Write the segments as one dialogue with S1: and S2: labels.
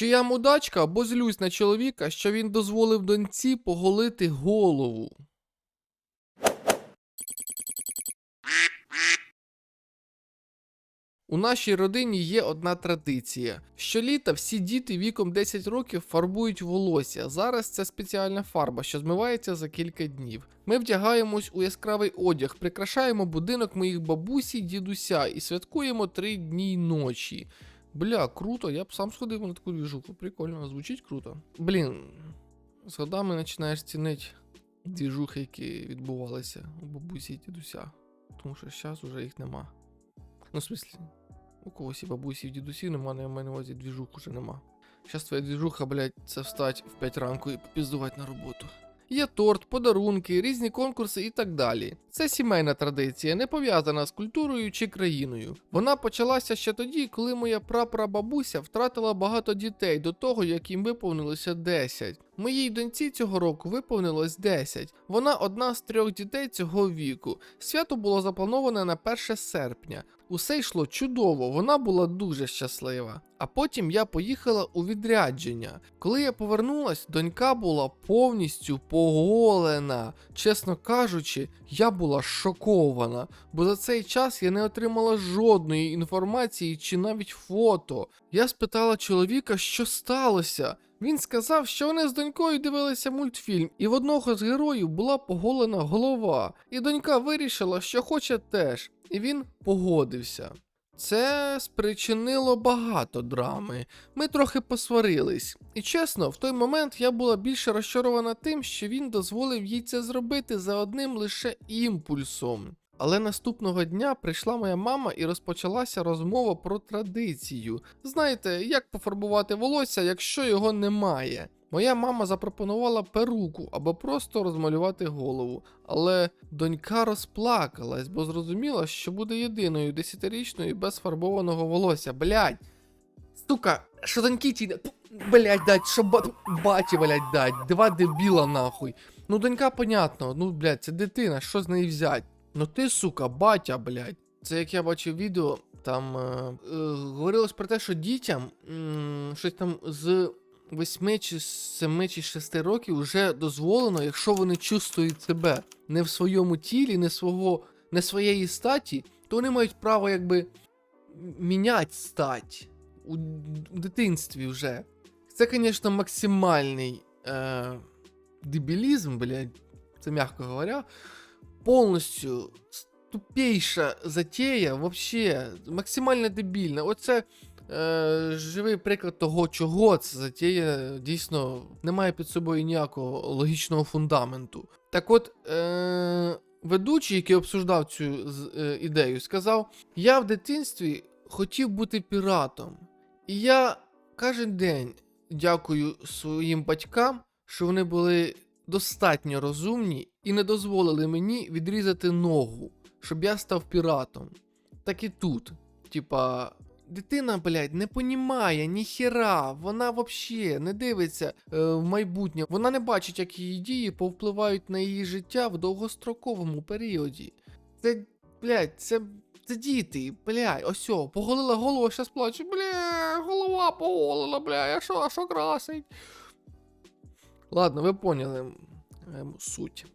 S1: Чи я мудачка або злюсь на чоловіка, що він дозволив доньці поголити голову. У нашій родині є одна традиція. Щоліта всі діти віком 10 років фарбують волосся. Зараз це спеціальна фарба, що змивається за кілька днів. Ми вдягаємось у яскравий одяг, прикрашаємо будинок моїх бабусі дідуся і святкуємо три дні й ночі. Бля, круто, я б сам сходив на таку двіжуху. Прикольно, звучить круто. Блін, з годами починаєш цінити двіжухи, які відбувалися у бабусі і дідуся. Тому що зараз уже їх нема. Ну, в смислі, у когось і бабусі, і дідусів нема, але в мене на увазі двіжух уже нема. Щас твоя двіжуха, блядь, це встать в 5 ранку і попіздувати на роботу. Є торт, подарунки, різні конкурси і так далі. Це сімейна традиція, не пов'язана з культурою чи країною. Вона почалася ще тоді, коли моя прапрабабуся втратила багато дітей до того, як їм виповнилося 10. Моїй доньці цього року виповнилось 10. Вона одна з трьох дітей цього віку. Свято було заплановане на 1 серпня. Усе йшло чудово, вона була дуже щаслива. А потім я поїхала у відрядження. Коли я повернулась, донька була повністю поголена. Чесно кажучи, я була шокована, бо за цей час я не отримала жодної інформації чи навіть фото. Я спитала чоловіка, що сталося. Він сказав, що вони з донькою дивилися мультфільм, і в одного з героїв була поголена голова, і донька вирішила, що хоче теж, і він погодився. Це спричинило багато драми. Ми трохи посварились. І чесно, в той момент я була більше розчарована тим, що він дозволив їй це зробити за одним лише імпульсом. Але наступного дня прийшла моя мама і розпочалася розмова про традицію. Знаєте, як пофарбувати волосся, якщо його немає. Моя мама запропонувала перуку або просто розмалювати голову, але донька розплакалась, бо зрозуміла, що буде єдиною десятирічною без фарбованого волосся. Блядь! Сука, що доньки ті... Пу, Блядь, дать, що ба... баті, блядь, дать. Два дебіла нахуй. Ну, донька, понятно, ну, блядь, це дитина, що з неї взять? Ну ти, сука, батя, блядь. Це як я бачив відео, там е, е, говорилось про те, що дітям м, щось там з 8 чи 7 чи 6 років вже дозволено, якщо вони чувствують себе не в своєму тілі, не свого, не своєї статі, то вони мають право якби міняти стать у дитинстві вже. Це, звісно, максимальний е, дебілізм, блядь, це м'яко говоря повністю тупейша затея, вообще максимально дебільна. Оце е, живий приклад того, чого ця затея дійсно не має під собою ніякого логічного фундаменту. Так от, е, ведучий, який обсуждав цю е, ідею, сказав: Я в дитинстві хотів бути піратом. І я кожен день дякую своїм батькам, що вони були достатньо розумні і не дозволили мені відрізати ногу, щоб я став піратом. Так і тут. Типа, дитина, блядь, не понімає ніхера, вона вообще не дивиться е, в майбутнє. Вона не бачить, як її дії повпливають на її життя в довгостроковому періоді. Це, блядь, це. Це діти, блядь, ось, о, поголила голову, щас плаче, бля, голова поголила, бля, а що, а що красить? Ладно, ви поняли ем, суть.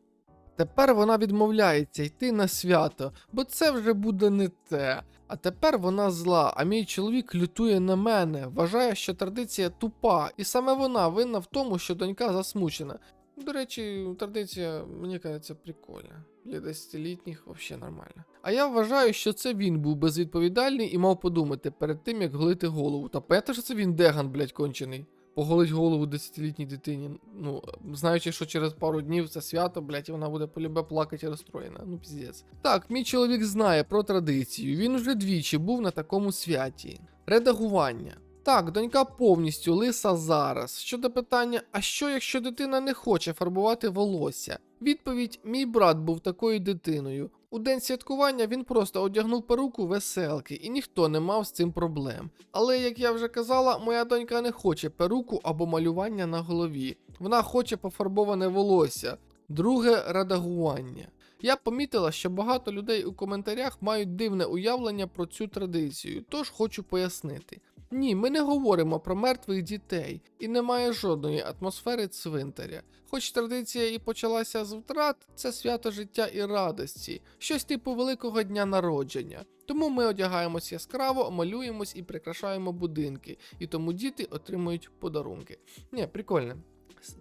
S1: Тепер вона відмовляється йти на свято, бо це вже буде не те. А тепер вона зла, а мій чоловік лютує на мене, вважає, що традиція тупа, і саме вона винна в тому, що донька засмучена. До речі, традиція, мені кажеться, прикольна. Для 10-літніх взагалі нормально. А я вважаю, що це він був безвідповідальний і мав подумати перед тим, як голити голову. Та пам'ятаєте, що це він деган, блядь, кончений. Поголить голову 10-літній дитині. Ну, знаючи, що через пару днів це свято, блядь, і вона буде полюбе плакати і розстроєна. Ну, піздець. Так, мій чоловік знає про традицію. Він вже двічі був на такому святі. Редагування. Так, донька повністю лиса зараз. Щодо питання, а що якщо дитина не хоче фарбувати волосся? Відповідь: мій брат був такою дитиною. У день святкування він просто одягнув перуку веселки, і ніхто не мав з цим проблем. Але, як я вже казала, моя донька не хоче перуку або малювання на голові. Вона хоче пофарбоване волосся. Друге редагування. Я помітила, що багато людей у коментарях мають дивне уявлення про цю традицію, тож хочу пояснити. Ні, ми не говоримо про мертвих дітей, і немає жодної атмосфери цвинтаря. Хоч традиція і почалася з втрат, це свято життя і радості, щось типу великого дня народження. Тому ми одягаємось яскраво, малюємось і прикрашаємо будинки, і тому діти отримують подарунки. Ні, прикольно.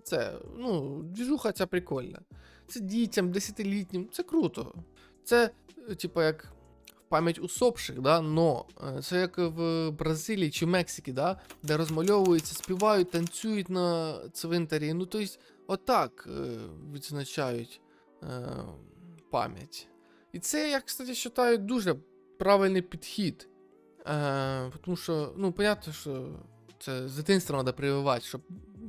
S1: Це, ну, двіжуха ця прикольна. Це дітям, десятилітнім, це круто. Це, е, типу, як пам'ять усопших, да? но е, це як в Бразилії чи Мексиці, да? де розмальовуються, співають, танцюють на цвинтарі. Ну, тобто, отак е, відзначають е, пам'ять. І це, я, кстати, вважаю, дуже правильний підхід. Тому що, ну, понятно, що це з дитинства треба прививати, щоб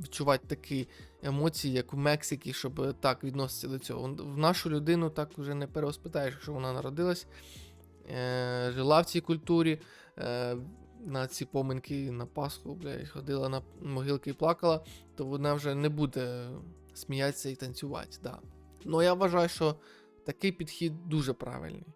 S1: відчувати такі емоції, як у Мексиці, щоб так відноситися до цього. В нашу людину так вже не переоспитаєш, якщо вона народилась, е, жила в цій культурі. Е, на ці поминки на Пасху, блядь, ходила на могилки і плакала, то вона вже не буде сміятися і танцювати. Да. Ну я вважаю, що такий підхід дуже правильний.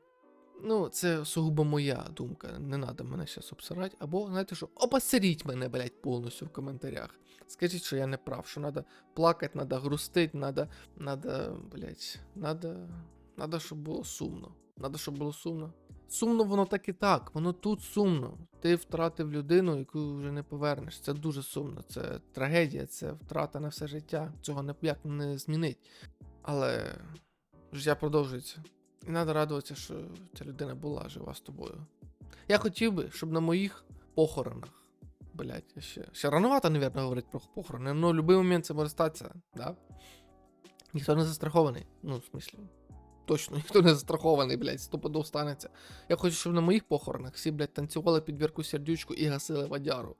S1: Ну, це сугубо моя думка. Не треба мене зараз обсирати. Або, знаєте що, обосеріть мене, блядь, повністю в коментарях. Скажіть, що я не прав, що треба плакати, треба грустити, треба, треба, блядь, треба, треба, щоб було сумно. Треба, щоб було сумно. Сумно воно так і так, воно тут сумно. Ти втратив людину, яку вже не повернеш. Це дуже сумно. Це трагедія, це втрата на все життя. Цього ніяк не змінить. Але життя продовжується. І треба радуватися, що ця людина була жива з тобою. Я хотів би, щоб на моїх похоронах. Блять, ще, ще рановато, навірно, говорити про похорони, але в будь-який момент це може статися, да? Ніхто не застрахований. Ну, в смислі. Точно, ніхто не застрахований, блядь, стопудов станеться. Я хочу, щоб на моїх похоронах всі, блядь, танцювали під вірку сердючку і гасили вадяру.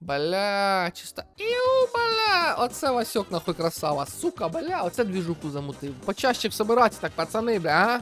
S1: Бля, чисто. Іу, бля! Оце Васьок нахуй красава. Сука, бля, оце двіжуху замутив. Почаще собиратися так, пацани, бля, а?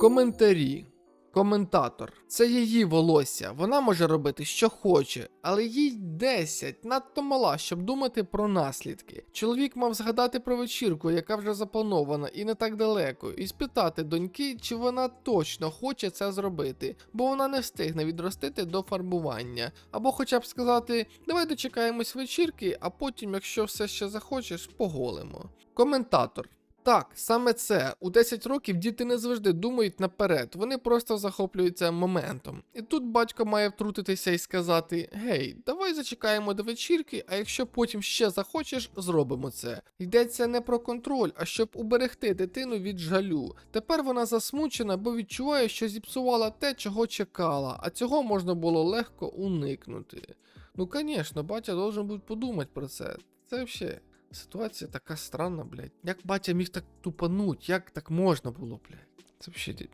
S1: Коментарі. Коментатор. Це її волосся. Вона може робити, що хоче, але їй 10, надто мала, щоб думати про наслідки. Чоловік мав згадати про вечірку, яка вже запланована і не так далеко, і спитати доньки, чи вона точно хоче це зробити, бо вона не встигне відростити до фарбування. Або хоча б сказати: давай дочекаємось вечірки, а потім, якщо все ще захочеш, поголимо. Коментатор. Так, саме це. У 10 років діти не завжди думають наперед, вони просто захоплюються моментом. І тут батько має втрутитися і сказати: Гей, давай зачекаємо до вечірки, а якщо потім ще захочеш, зробимо це. Йдеться не про контроль, а щоб уберегти дитину від жалю. Тепер вона засмучена, бо відчуває, що зіпсувала те, чого чекала, а цього можна було легко уникнути. Ну, звісно, батя должен буде подумати про це. Це взагалі. Ситуація така странна, блядь. Як батя міг так тупануть? Як так можна було, блядь? Це взагалі,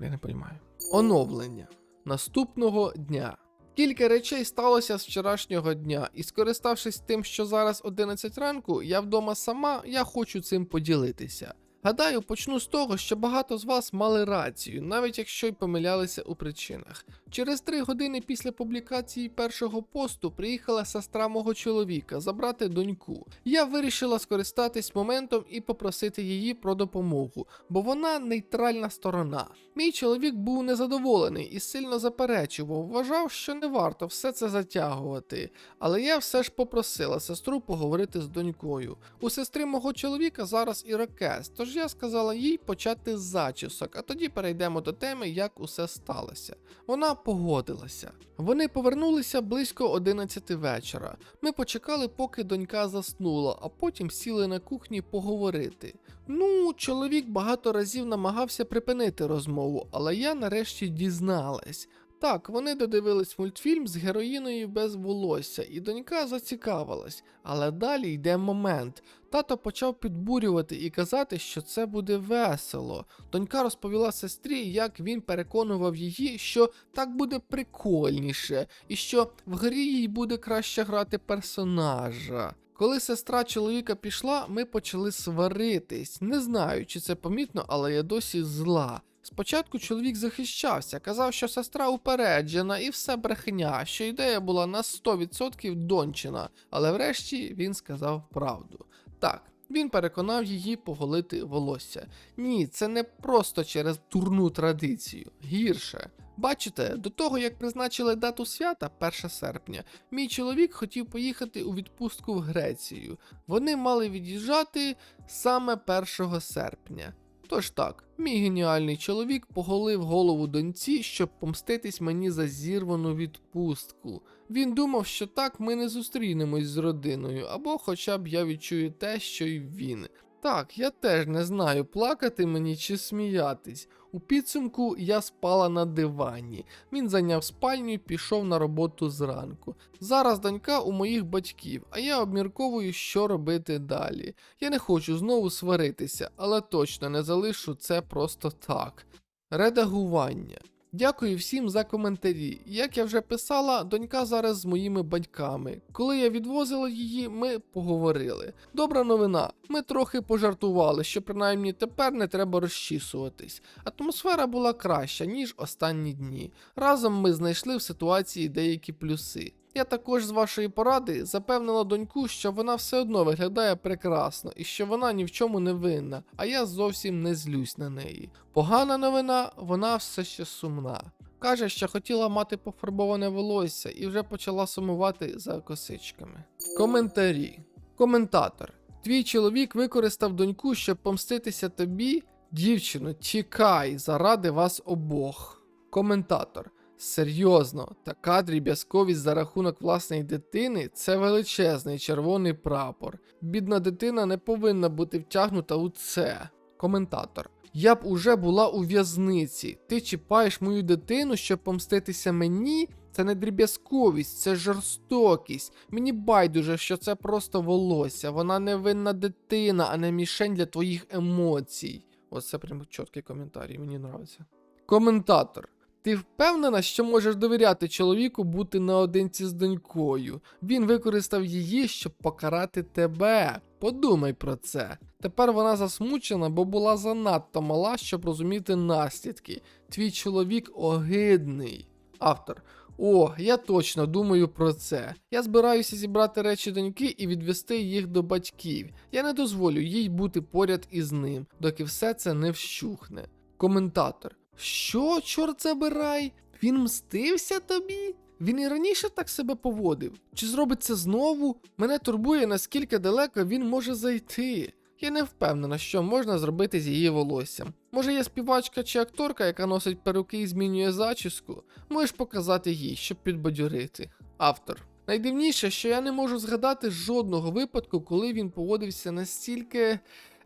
S1: я не розумію. Оновлення наступного дня. Кілька речей сталося з вчорашнього дня, і скориставшись тим, що зараз 11 ранку, я вдома сама, я хочу цим поділитися. Гадаю, почну з того, що багато з вас мали рацію, навіть якщо й помилялися у причинах. Через три години після публікації першого посту приїхала сестра мого чоловіка забрати доньку. Я вирішила скористатись моментом і попросити її про допомогу, бо вона нейтральна сторона. Мій чоловік був незадоволений і сильно заперечував, вважав, що не варто все це затягувати. Але я все ж попросила сестру поговорити з донькою. У сестри мого чоловіка зараз ірокез, тож я сказала їй почати з зачісок, а тоді перейдемо до теми, як усе сталося. Вона погодилася. Вони повернулися близько 11 вечора. Ми почекали, поки донька заснула, а потім сіли на кухні поговорити. Ну, чоловік багато разів намагався припинити розмову, але я нарешті дізналась. Так, вони додивились мультфільм з героїною без волосся, і донька зацікавилась. Але далі йде момент. Тато почав підбурювати і казати, що це буде весело. Донька розповіла сестрі, як він переконував її, що так буде прикольніше, і що в грі їй буде краще грати персонажа. Коли сестра чоловіка пішла, ми почали сваритись. Не знаю, чи це помітно, але я досі зла. Спочатку чоловік захищався, казав, що сестра упереджена і все брехня, що ідея була на 100% дончина, але врешті він сказав правду. Так, він переконав її поголити волосся. Ні, це не просто через дурну традицію. Гірше. Бачите, до того як призначили дату свята 1 серпня, мій чоловік хотів поїхати у відпустку в Грецію. Вони мали від'їжджати саме 1 серпня. Тож так, мій геніальний чоловік поголив голову доньці, щоб помститись мені за зірвану відпустку. Він думав, що так ми не зустрінемось з родиною, або хоча б я відчую те, що й він. Так, я теж не знаю, плакати мені чи сміятись. У підсумку я спала на дивані. Він зайняв спальню і пішов на роботу зранку. Зараз донька у моїх батьків, а я обмірковую, що робити далі. Я не хочу знову сваритися, але точно не залишу це просто так. Редагування. Дякую всім за коментарі. Як я вже писала, донька зараз з моїми батьками. Коли я відвозила її, ми поговорили. Добра новина. Ми трохи пожартували, що принаймні тепер не треба розчісуватись. Атмосфера була краща, ніж останні дні. Разом ми знайшли в ситуації деякі плюси. Я також з вашої поради запевнила доньку, що вона все одно виглядає прекрасно і що вона ні в чому не винна, а я зовсім не злюсь на неї. Погана новина, вона все ще сумна. Каже, що хотіла мати пофарбоване волосся і вже почала сумувати за косичками. Коментарі. Коментатор. Твій чоловік використав доньку, щоб помститися тобі. Дівчино, тікай заради вас обох. Коментатор. Серйозно, така дріб'язковість за рахунок власної дитини це величезний червоний прапор. Бідна дитина не повинна бути втягнута у це. Коментатор. Я б уже була у в'язниці. Ти чіпаєш мою дитину, щоб помститися мені? Це не дріб'язковість, це жорстокість. Мені байдуже, що це просто волосся. Вона невинна дитина, а не мішень для твоїх емоцій. Оце прям чіткий коментарій, мені нравиться. Коментатор. Ти впевнена, що можеш довіряти чоловіку бути наодинці з донькою? Він використав її, щоб покарати тебе. Подумай про це. Тепер вона засмучена, бо була занадто мала, щоб розуміти наслідки. Твій чоловік огидний. Автор. О, я точно думаю про це. Я збираюся зібрати речі доньки і відвести їх до батьків. Я не дозволю їй бути поряд із ним, доки все це не вщухне. Коментатор. Що, чорт забирай? Він мстився тобі? Він і раніше так себе поводив. Чи зробить це знову? Мене турбує, наскільки далеко він може зайти. Я не впевнена, що можна зробити з її волоссям. Може, є співачка чи акторка, яка носить перуки і змінює зачіску? Можеш показати їй, щоб підбадьорити. Автор. Найдивніше, що я не можу згадати жодного випадку, коли він поводився настільки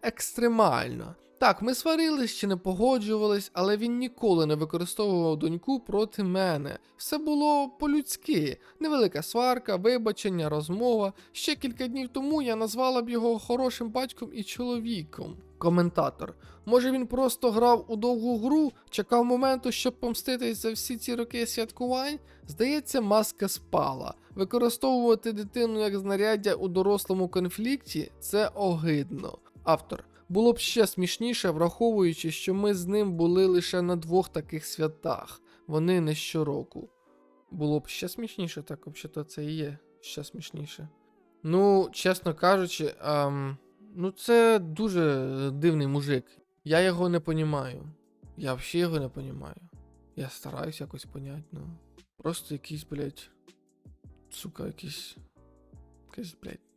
S1: екстремально. Так, ми сварились чи не погоджувались, але він ніколи не використовував доньку проти мене. Все було по-людськи. Невелика сварка, вибачення, розмова. Ще кілька днів тому я назвала б його хорошим батьком і чоловіком. Коментатор. Може він просто грав у довгу гру, чекав моменту, щоб помститись за всі ці роки святкувань? Здається, маска спала. Використовувати дитину як знаряддя у дорослому конфлікті це огидно. Автор. Було б ще смішніше, враховуючи, що ми з ним були лише на двох таких святах, вони не щороку. Було б ще смішніше, так взагалі це і є ще смішніше. Ну, чесно кажучи, ем, ну це дуже дивний мужик. Я його не понімаю. Я взагалі його не понімаю. Я стараюсь якось понять, ну. Просто якийсь, блядь, сука, якийсь. Якийсь, блядь.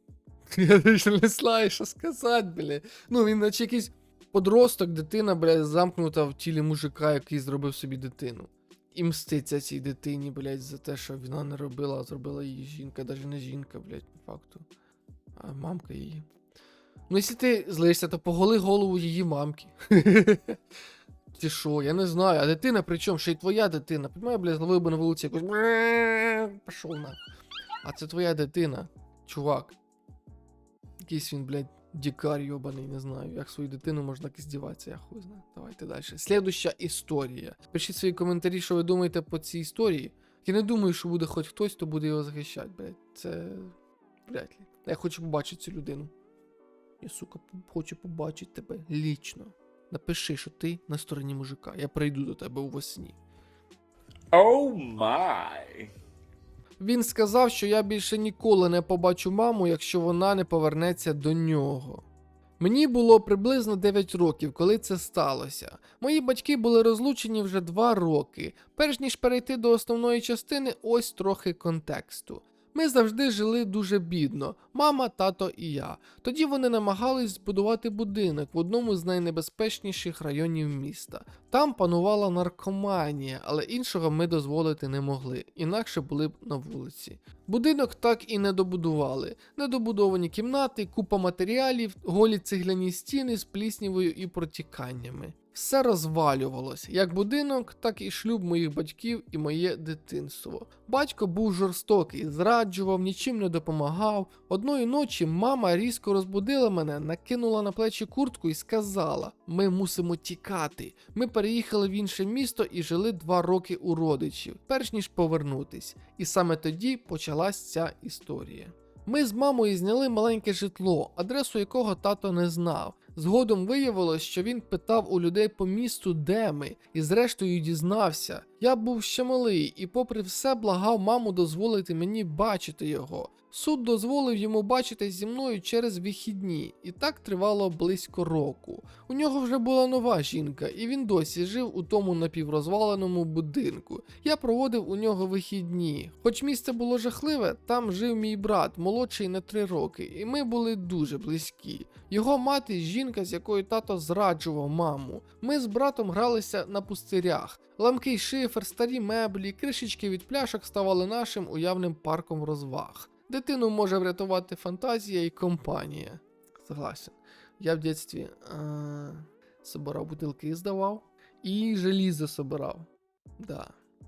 S1: Я не знаю, що сказати, бля. Ну, він наче якийсь подросток, дитина, бля, замкнута в тілі мужика, який зробив собі дитину. І мститься цій дитині, блядь, за те, що вона не робила, а зробила її жінка, навіть не жінка, блядь, по факту. А мамка її. Ну, якщо ти злишся, то поголи голову її мамки. Ти що, я не знаю, а дитина причому, ще й твоя дитина. Понимаю, бля, зловив би на вулиці якось. Пішов на. А це твоя дитина, чувак. Якийсь він, блядь, дікар йобаний, не знаю. Як свою дитину можна так здіватися, я хуй знаю. Давайте далі. Слідуща історія. Пишіть свої коментарі, що ви думаєте по цій історії. Я не думаю, що буде хоч хтось, хто буде його захищати, блядь. Це. Вряд. Я хочу побачити цю людину. Я, сука, хочу побачити тебе лічно. Напиши, що ти на стороні мужика. Я прийду до тебе у сні.
S2: Oh my.
S1: Він сказав, що я більше ніколи не побачу маму, якщо вона не повернеться до нього. Мені було приблизно 9 років, коли це сталося. Мої батьки були розлучені вже 2 роки. Перш ніж перейти до основної частини, ось трохи контексту. Ми завжди жили дуже бідно, мама, тато і я. Тоді вони намагались збудувати будинок в одному з найнебезпечніших районів міста. Там панувала наркоманія, але іншого ми дозволити не могли, інакше були б на вулиці. Будинок так і не добудували. Недобудовані кімнати, купа матеріалів, голі цегляні стіни з пліснявою і протіканнями. Все розвалювалось, як будинок, так і шлюб моїх батьків і моє дитинство. Батько був жорстокий, зраджував, нічим не допомагав. Одної ночі мама різко розбудила мене, накинула на плечі куртку і сказала: Ми мусимо тікати. Ми переїхали в інше місто і жили два роки у родичів, перш ніж повернутись. І саме тоді почалась ця історія. Ми з мамою зняли маленьке житло, адресу якого тато не знав. Згодом виявилось, що він питав у людей по місту, де ми, і зрештою дізнався. Я був ще малий і, попри все, благав маму дозволити мені бачити його. Суд дозволив йому бачитись зі мною через вихідні, і так тривало близько року. У нього вже була нова жінка, і він досі жив у тому напіврозваленому будинку. Я проводив у нього вихідні. Хоч місце було жахливе, там жив мій брат, молодший на три роки, і ми були дуже близькі. Його мати жінка, з якою тато зраджував маму. Ми з братом гралися на пустирях. Ламкий шифер, старі меблі, кришечки від пляшок ставали нашим уявним парком розваг. Дитину може врятувати фантазія і компанія. Согласен. Я в дитинстві е- собирав бутилки і здавав і желізо собирав. Да.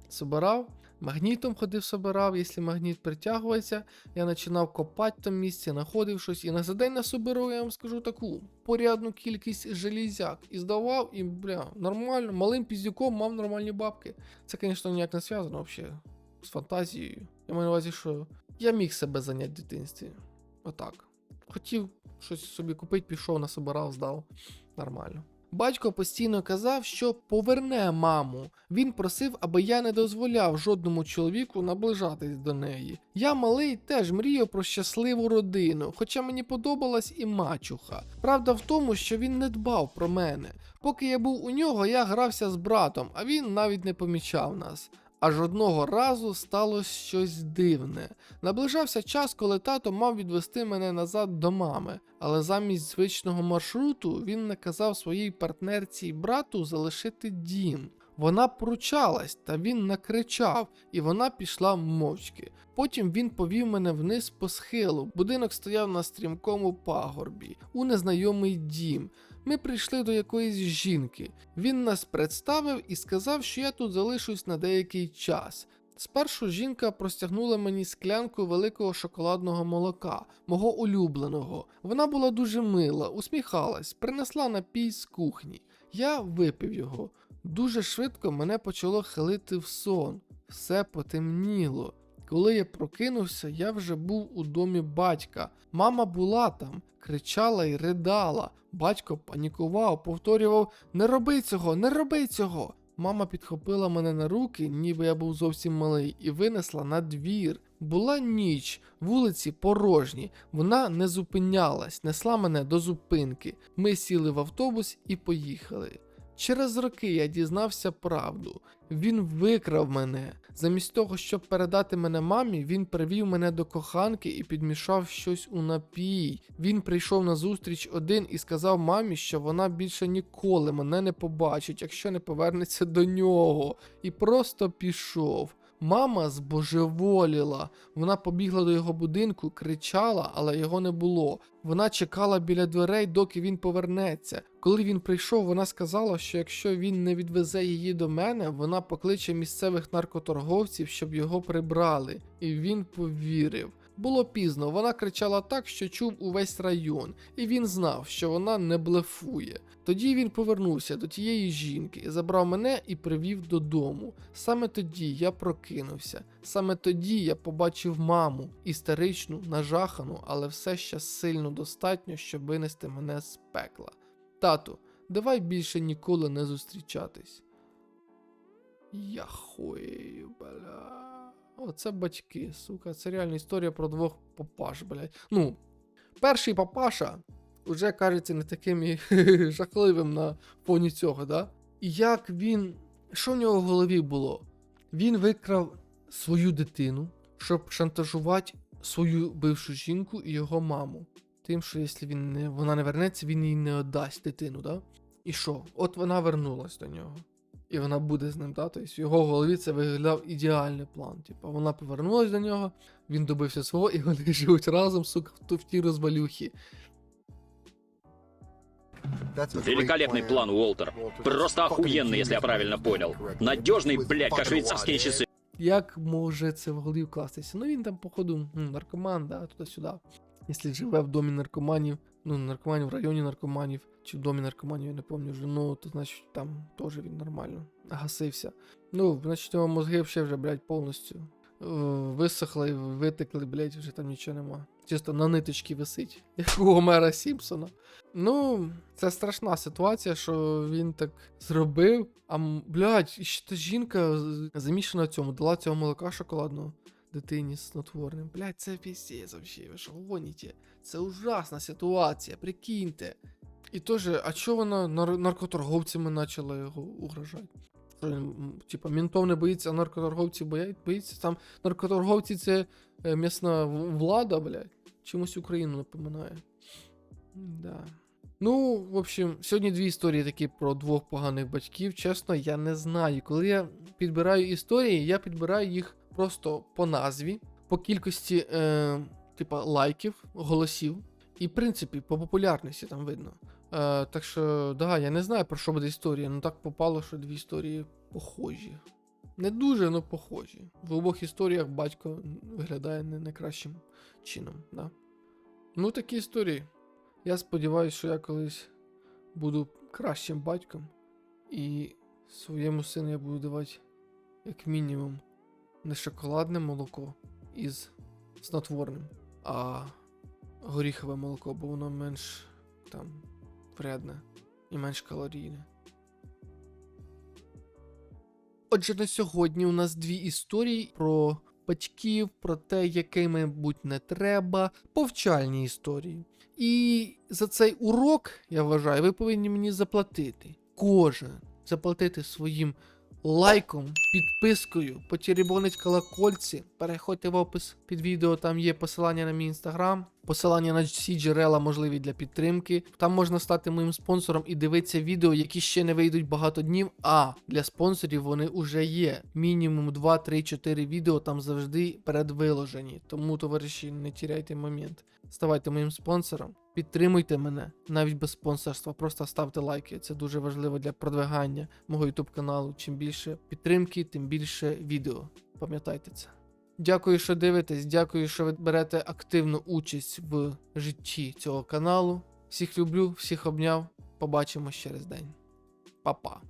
S1: Собирав, магнітом ходив, собирав, якщо магніт притягується, я починав копати в тому місці, знаходив щось і на за день насобирав, я вам скажу таку порядну кількість железяк. І здавав, і бля, нормально, малим піздюком мав нормальні бабки. Це, звісно, ніяк не зв'язано взагалі з фантазією. Я маю на увазі, що я міг себе зайняти в дитинстві. Отак. Хотів щось собі купити, пішов, насобирав, здав. Нормально. Батько постійно казав, що поверне маму. Він просив, аби я не дозволяв жодному чоловіку наближатись до неї. Я малий теж мріяв про щасливу родину, хоча мені подобалась і мачуха. Правда в тому, що він не дбав про мене. Поки я був у нього, я грався з братом, а він навіть не помічав нас. Аж одного разу сталося щось дивне. Наближався час, коли тато мав відвести мене назад до мами, але замість звичного маршруту він наказав своїй партнерці й брату залишити дім. Вона пручалась, та він накричав, і вона пішла мовчки. Потім він повів мене вниз по схилу. Будинок стояв на стрімкому пагорбі, у незнайомий дім. Ми прийшли до якоїсь жінки. Він нас представив і сказав, що я тут залишусь на деякий час. Спершу жінка простягнула мені склянку великого шоколадного молока, мого улюбленого. Вона була дуже мила, усміхалась, принесла напій з кухні. Я випив його. Дуже швидко мене почало хилити в сон. Все потемніло. Коли я прокинувся, я вже був у домі батька. Мама була там, кричала і ридала. Батько панікував, повторював: Не роби цього, не роби цього. Мама підхопила мене на руки, ніби я був зовсім малий, і винесла на двір. Була ніч, вулиці порожні. Вона не зупинялась, несла мене до зупинки. Ми сіли в автобус і поїхали. Через роки я дізнався правду. Він викрав мене. Замість того, щоб передати мене мамі, він привів мене до коханки і підмішав щось у напій. Він прийшов на зустріч один і сказав мамі, що вона більше ніколи мене не побачить, якщо не повернеться до нього. І просто пішов. Мама збожеволіла. Вона побігла до його будинку, кричала, але його не було. Вона чекала біля дверей, доки він повернеться. Коли він прийшов, вона сказала, що якщо він не відвезе її до мене, вона покличе місцевих наркоторговців, щоб його прибрали. І він повірив. Було пізно, вона кричала так, що чув увесь район, і він знав, що вона не блефує. Тоді він повернувся до тієї жінки, забрав мене і привів додому. Саме тоді я прокинувся. Саме тоді я побачив маму, істеричну, нажахану, але все ще сильно достатньо, щоб винести мене з пекла. Тату, давай більше ніколи не зустрічатись. Я хуєю, бля. Оце батьки, сука. Це реальна історія про двох папаш, блядь. Ну, перший папаша вже кажеться не таким і жахливим на фоні цього, да? І як він. Що в нього в голові було? Він викрав свою дитину, щоб шантажувати свою бившу жінку і його маму. Тим, що якщо він не, вона не вернеться, він їй не віддасть дитину, да? І що? От вона вернулась до нього. І вона буде з ним, да? Тобто в його голові це виглядав ідеальний план. Типу, вона повернулась до нього, він добився свого, і вони живуть разом, сука, в тій розвалюхі.
S3: Великолепный план, Уолтер. Просто охуенный, если я правильно понял. Надежный, блядь, как швейцарские часы.
S1: Як може це в голові вкластися? Ну він там, походу, ну, наркоман, да, туди-сюди. Якщо живе в домі наркоманів, ну, наркоманів в районі наркоманів, чи в домі наркоманів, я не пам'ятаю вже, ну, то значить там теж він нормально гасився. Ну, значить, його мозги ще вже, блядь, повністю висохли, витекли, блядь, вже там нічого нема. Чисто на ниточці висить, як у Гомера Сімпсона. Ну, це страшна ситуація, що він так зробив. А блядь, і ще та жінка замішана в цьому, дала цього молока шоколадного дитині з снотворним. Блядь, це піздець вообще, ви що гоніте? Це ужасна ситуація, прикиньте. І теж, а чого вона нар- наркоторговцями почала його угрожати? Типа, ментов не боїться, а наркоторговці боїться. Там наркоторговці це е, місна влада, блядь. Чимось Україну напоминає. Да. Ну, в общем, сьогодні дві історії такі про двох поганих батьків. Чесно, я не знаю. Коли я підбираю історії, я підбираю їх просто по назві, по кількості е, типа лайків, голосів. І, в принципі, по популярності там видно. Е, так що, да, я не знаю, про що буде історія. Ну так попало, що дві історії похожі. Не дуже, але похожі. В обох історіях батько виглядає не найкращим чином. Да? Ну, такі історії. Я сподіваюся, що я колись буду кращим батьком, і своєму сину я буду давати, як мінімум, не шоколадне молоко із снотворним, а горіхове молоко, бо воно менш там вредне і менш калорійне. Отже, на сьогодні у нас дві історії про батьків, про те, якими бути не треба, повчальні історії. І за цей урок, я вважаю, ви повинні мені заплатити. Кожен заплатити своїм лайком, підпискою, потеребонить колокольці. Переходьте в опис під відео, там є посилання на мій інстаграм, посилання на всі джерела можливі для підтримки. Там можна стати моїм спонсором і дивитися відео, які ще не вийдуть багато днів. А для спонсорів вони вже є. Мінімум 2, 3, 4 відео там завжди передвиложені. Тому, товариші, не тіряйте момент. Ставайте моїм спонсором, підтримуйте мене навіть без спонсорства. Просто ставте лайки. Це дуже важливо для продвигання мого YouTube каналу. Чим більше підтримки, тим більше відео. Пам'ятайте це. Дякую, що дивитесь. Дякую, що ви берете активну участь в житті цього каналу. Всіх люблю, всіх обняв. Побачимось через день. Па-па.